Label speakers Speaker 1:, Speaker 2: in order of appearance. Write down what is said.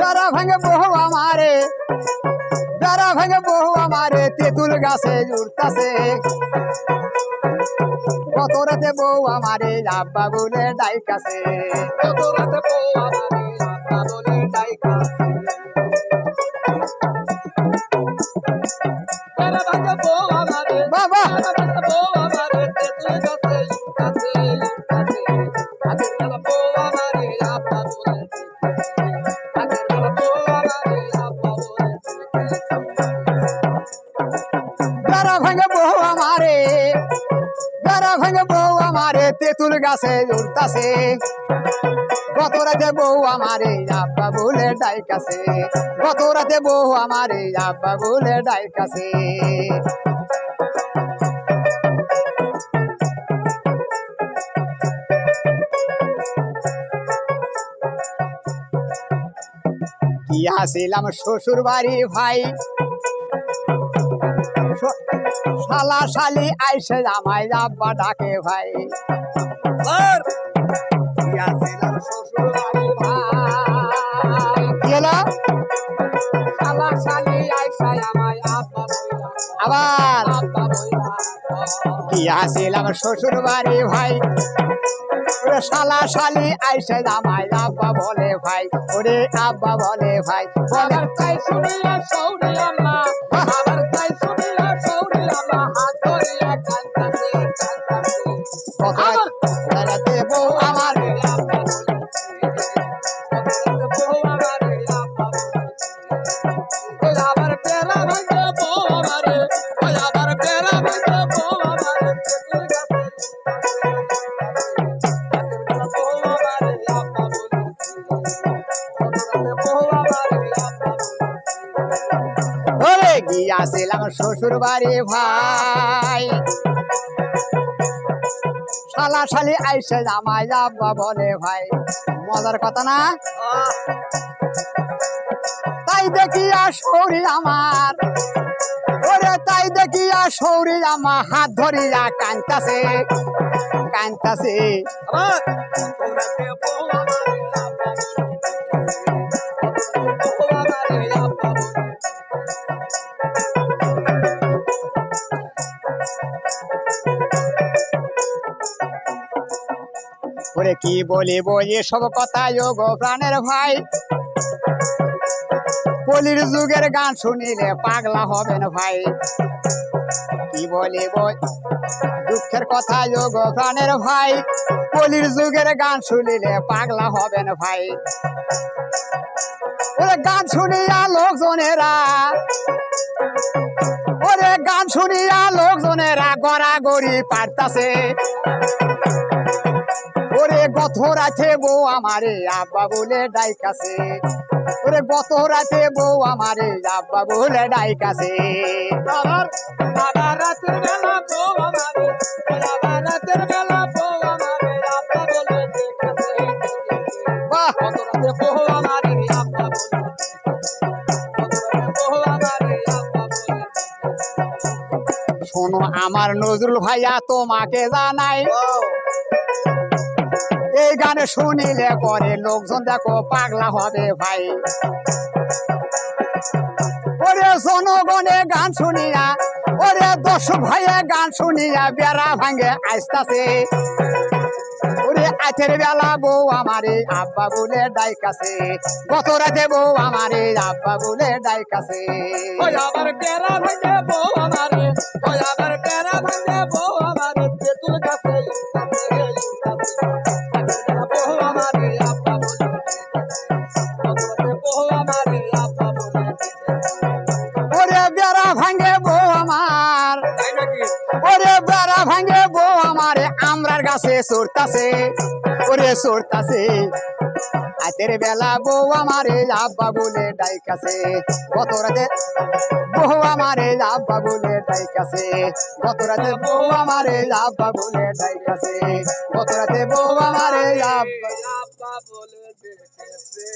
Speaker 1: যারা ভাঙে বহু আমারে, যারা ভাঙে বহু আমারে, তেঁতুল গাছে জুড়তাছে। কত রাতে বউ আমারে আব্বা বাবুলে ডাইকাছে। কত রাতে বউ
Speaker 2: তেঁতুল গাছে
Speaker 1: জুড়তাছে গত রাতে বউ আমারে আব্বা বলে ডাইকাছে। গত রাতে বউ আমারে আব্বা বলে ডাইকাছে। কি আসিলাম শ্বশুর বাড়ি ভাই। শালা শালি আইসে জামাই আব্বা ডাকে ভাই। আবার? আসিলাম শ্বশুর বাড়ি ভাই। ওরে শালা শালি আইসে জামাই আব্বা বলে ভাই। ওরে আব্বা বলে ভাই। বলে
Speaker 2: তাই শুনিয়া সৌরি আম্মা
Speaker 1: ওরে গিয়াছিলাম শ্বশুর বাড়ি ভাই। শালা শালি আইসে জামাই আব্বা বলে ভাই। মজার কথা না? তাই দেখিয়া সৌরি আমার। ওরে তাই দেখিয়া সৌরি আমার হাত ধরিয়া কান্তাছে কান্তাছে ওরে কি বলিব? এসব কথা যোগ প্রাণের ভাই। কলির যুগের গান শুনিলে পাগলা হবেন ভাই। কি বলিব? দুঃখের কথা যোগ প্রাণের ভাই। কলির যুগের গান শুনিলে পাগলা হবেন ভাই। ওরে গান শুনিয়া লোকজনেরা, ওরে গান শুনিয়া লোকজনেরা গড়াগড়ি পারতাছে। ওরে আছে বউ আমারে আব্বা বলে ডাইকাছে। ওরে গত রাতে বউ আমারে আব্বা বলে ডাইকাছে।
Speaker 2: রাতের বেলা বউ আমারে রাতের বেলা বউ আমারে বলে
Speaker 1: বাহ!
Speaker 2: বউ আমারে বলে
Speaker 1: শোনো আমার নজরুল ভাইয়া তোমাকে জানাই। এই গানে শুনিলে পরে লোকজন দেখো পাগলা হবে ভাই। ওরে জনগণে গান শুনিয়া, ওরে দর্শক ভাইয়া গান শুনিয়া বেড়া ভাঙে আসতাছে। ওরে আজের বেলা বউ আমারে আব্বা বলে ডাইকাছে। গত রাতে বউ আমারে আব্বা বলে ডাইকাছে।
Speaker 2: ওই আবার ভাঙে বউ আমারে বউ আমারে। গাছে
Speaker 1: গাছে চড়তাছে ওরে চড়তাছে হাতের বেলা বউ আমারে আব্বা বলে ডাইকাছে। গত রাতে বউ আমারে আব্বা বলে ডাইকাছে। গত রাতে বউ আমারে আব্বা বলে ডাইকাছে। গত রাতে বউ আমারে আব্বা
Speaker 2: বলে ডেকেছে